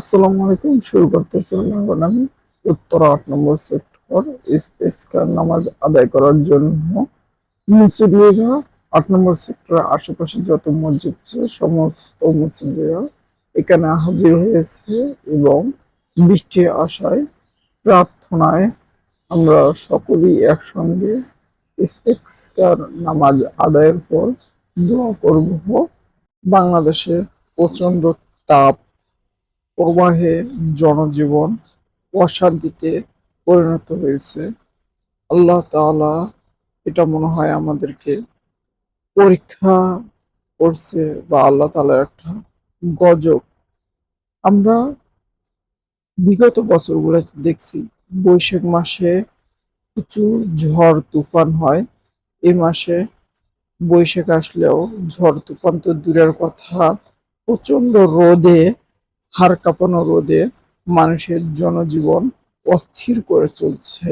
আসসালামু আলাইকুম, শুরু করতেছি এখন আমি উত্তর আট নম্বর সেক্টর ইস্তেস্কার নামাজ আদায় করার জন্য মুসলিমরা আট নম্বর সেক্টরের আশেপাশে যত মসজিদ আছে, সমস্ত মুসলিমরা এখানে হাজির হয়েছে এবং বৃষ্টির আশায় প্রার্থনায় আমরা সকলেই একসঙ্গে ইস্তেস্কার নামাজ আদায়ের পর দোয়া করব। বাংলাদেশে প্রচণ্ড তাপ প্রবাহে জনজীবন অশান্তিতে পরিণত হয়েছে। আল্লাহ তাআলা এটা মনে হয় আমাদেরকে পরীক্ষা করছে বা আল্লাহ তাআলার একটা গজব। আমরা বিগত বছরগুলোতে দেখছি বৈশাখ মাসে প্রচুর ঝড় তুফান হয়। এ মাসে বৈশাখ আসলেও ঝড় তুফান তো দূরের কথা। প্রচণ্ড রোদে হাড় কাঁপানো রোদে মানুষের জনজীবন অস্থির করে চলছে।